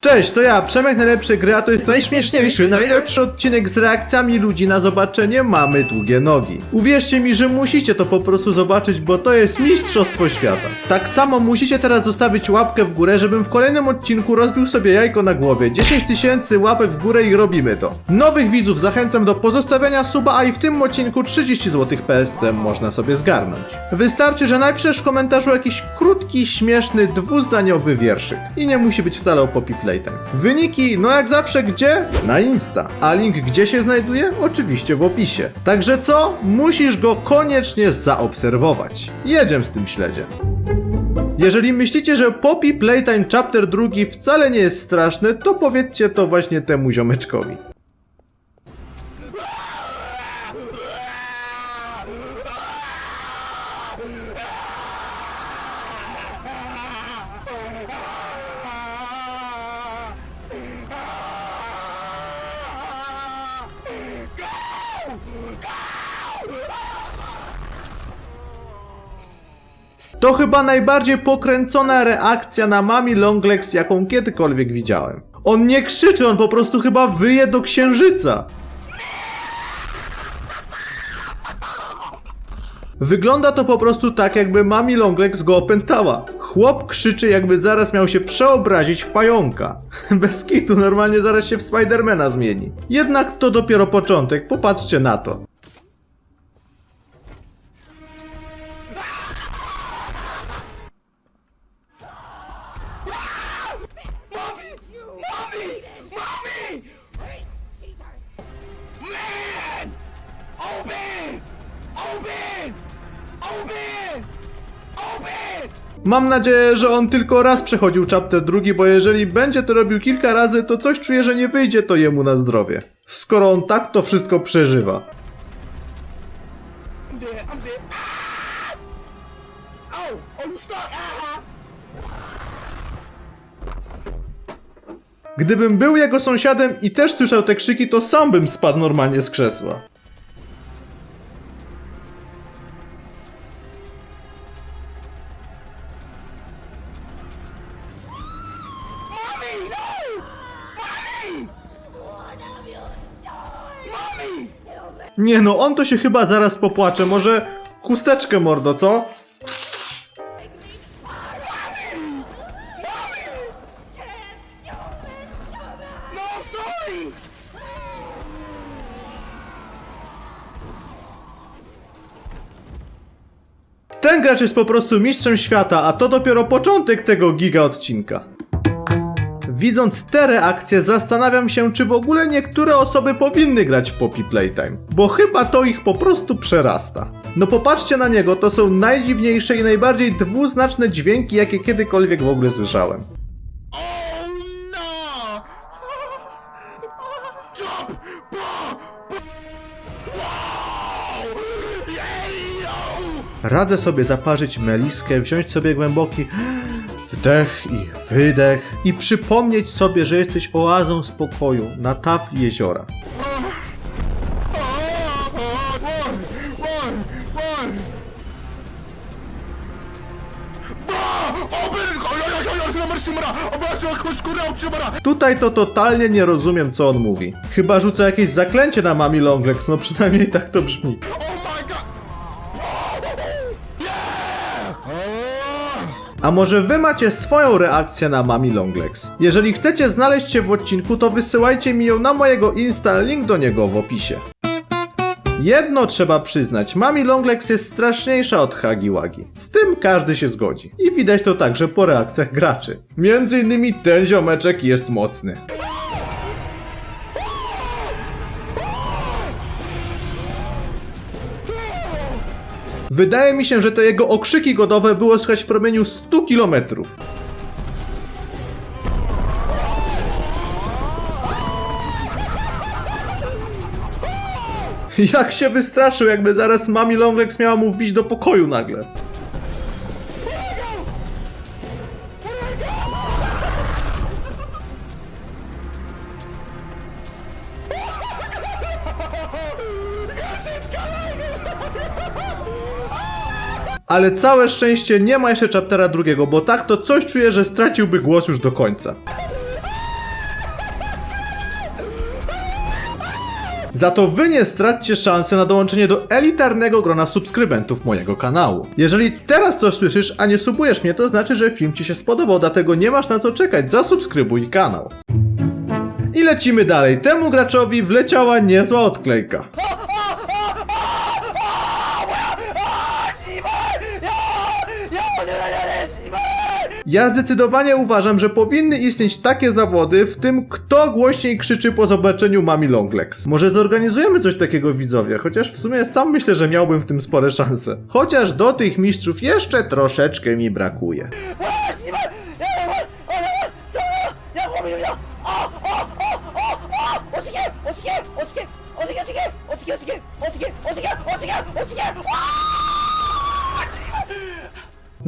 Cześć, to ja, Przemek Najlepszy Gry, a to jest najśmieszniejszy, najlepszy odcinek z reakcjami ludzi na zobaczenie Mamy Długie Nogi. Uwierzcie mi, że musicie to po prostu zobaczyć, bo to jest mistrzostwo świata. Tak samo musicie teraz zostawić łapkę w górę, żebym w kolejnym odcinku rozbił sobie jajko na głowie. 10 tysięcy łapek w górę i robimy to. Nowych widzów zachęcam do pozostawienia suba, a i w tym odcinku 30 zł PSC można sobie zgarnąć. Wystarczy, że napiszesz w komentarzu jakiś krótki, śmieszny, dwuzdaniowy wierszyk. I nie musi być wcale o Playtime. Wyniki, no jak zawsze gdzie? Na Insta. A link gdzie się znajduje? Oczywiście w opisie. Także co? Musisz go koniecznie zaobserwować. Jedziemy z tym śledziem. Jeżeli myślicie, że Poppy Playtime Chapter 2 wcale nie jest straszny, to powiedzcie to właśnie temu ziomeczkowi. To chyba najbardziej pokręcona reakcja na Mami Longlegs, jaką kiedykolwiek widziałem. On nie krzyczy, on po prostu chyba wyje do księżyca. Wygląda to po prostu tak, jakby Mami Longlegs go opętała. Chłop krzyczy, jakby zaraz miał się przeobrazić w pająka. Bez kitu, normalnie zaraz się w Spidermana zmieni. Jednak to dopiero początek, popatrzcie na to. Mam nadzieję, że on tylko raz przechodził chapter drugi, bo jeżeli będzie to robił kilka razy, to coś czuję, że nie wyjdzie to jemu na zdrowie. Skoro on tak to wszystko przeżywa. Gdybym był jego sąsiadem i też słyszał te krzyki, to sam bym spadł normalnie z krzesła. Mommy! Nie no, on to się chyba zaraz popłacze, może chusteczkę mordo, co? No! Ten gracz jest po prostu mistrzem świata, a to dopiero początek tego giga odcinka. Widząc te reakcje, zastanawiam się, czy w ogóle niektóre osoby powinny grać w Poppy Playtime, bo chyba to ich po prostu przerasta. No popatrzcie na niego, to są najdziwniejsze i najbardziej dwuznaczne dźwięki, jakie kiedykolwiek w ogóle słyszałem. Oh no! Radzę sobie zaparzyć meliskę, wziąć sobie głęboki wdech i wydech i przypomnieć sobie, że jesteś oazą spokoju na tafli jeziora. Tutaj to totalnie nie rozumiem, co on mówi. Chyba rzucę jakieś zaklęcie na Mami Longlegs, no przynajmniej tak to brzmi. A może wy macie swoją reakcję na Mami Longlegs? Jeżeli chcecie znaleźć się w odcinku, to wysyłajcie mi ją na mojego Insta, link do niego w opisie. Jedno trzeba przyznać, Mami Longlegs jest straszniejsza od Hagi Wagi. Z tym każdy się zgodzi. I widać to także po reakcjach graczy. Między innymi ten ziomeczek jest mocny. Wydaje mi się, że te jego okrzyki godowe było słychać w promieniu 100 kilometrów. Jak się wystraszył, jakby zaraz Mami Longlegs miała mu wbić do pokoju nagle. Ale całe szczęście nie ma jeszcze chaptera drugiego, bo tak to coś czuję, że straciłby głos już do końca. Za to wy nie stracicie szansy na dołączenie do elitarnego grona subskrybentów mojego kanału. Jeżeli teraz to słyszysz, a nie subujesz mnie, to znaczy, że film ci się spodobał, dlatego nie masz na co czekać, zasubskrybuj kanał. I lecimy dalej, temu graczowi wleciała niezła odklejka. Ja zdecydowanie uważam, że powinny istnieć takie zawody, w tym kto głośniej krzyczy po zobaczeniu Mami Longlegs. Może zorganizujemy coś takiego widzowie, chociaż w sumie sam myślę, że miałbym w tym spore szanse. Chociaż do tych mistrzów jeszcze troszeczkę mi brakuje.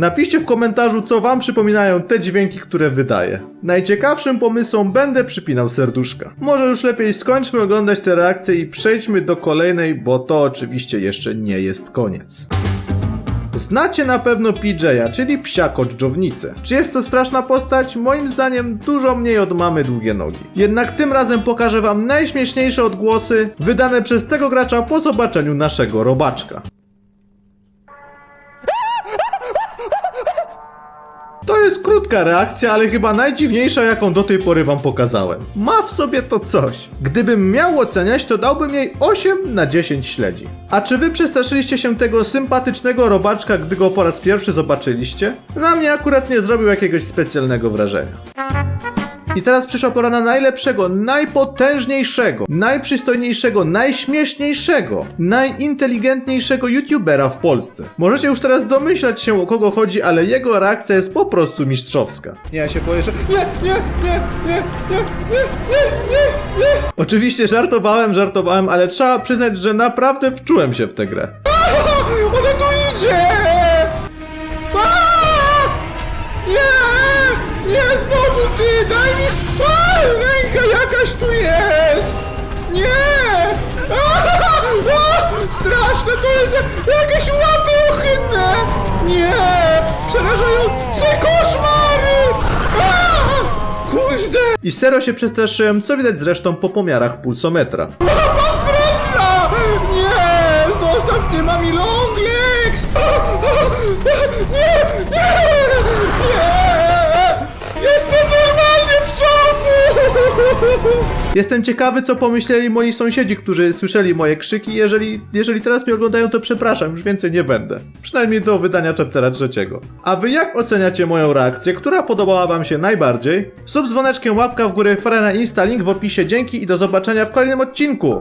Napiszcie w komentarzu, co wam przypominają te dźwięki, które wydaję. Najciekawszym pomysłom będę przypinał serduszka. Może już lepiej skończmy oglądać te reakcje i przejdźmy do kolejnej, bo to oczywiście jeszcze nie jest koniec. Znacie na pewno PJ'a, czyli psia dżdżownicę. Czy jest to straszna postać? Moim zdaniem dużo mniej od mamy długie nogi. Jednak tym razem pokażę wam najśmieszniejsze odgłosy wydane przez tego gracza po zobaczeniu naszego robaczka. To jest krótka reakcja, ale chyba najdziwniejsza, jaką do tej pory wam pokazałem. Ma w sobie to coś. Gdybym miał oceniać, to dałbym jej 8 na 10 śledzi. A czy wy przestraszyliście się tego sympatycznego robaczka, gdy go po raz pierwszy zobaczyliście? Na mnie akurat nie zrobił jakiegoś specjalnego wrażenia. I teraz przyszła pora na najlepszego, najpotężniejszego, najprzystojniejszego, najśmieszniejszego, najinteligentniejszego youtubera w Polsce. Możecie już teraz domyślać się o kogo chodzi, ale jego reakcja jest po prostu mistrzowska. Nie, ja się boję, że... Nie, nie, nie, nie, nie, nie, nie, nie, nie. Oczywiście żartowałem, żartowałem, ale trzeba przyznać, że naprawdę wczułem się w tę grę. Ona tu idzie! Nie! Nie, znowu ty! Daj mi... A, ręka jakaś tu jest! Nie! A, a, straszne to jest! Jakieś łapy ohydne! Nie! Przerażające koszmary! A, Kuźde! I serio się przestraszyłem, co widać zresztą po pomiarach pulsometra. Łapa wstrętna! Nie! Zostaw mnie, mami long legs! Nie! Nie! Nie! Jestem ciekawy, co pomyśleli moi sąsiedzi, którzy słyszeli moje krzyki. Jeżeli, jeżeli teraz mnie oglądają, to przepraszam, już więcej nie będę. Przynajmniej do wydania chaptera trzeciego. A wy jak oceniacie moją reakcję? Która podobała wam się najbardziej? Sub dzwoneczkiem, łapka w górę, fara na Insta, link w opisie. Dzięki i do zobaczenia w kolejnym odcinku!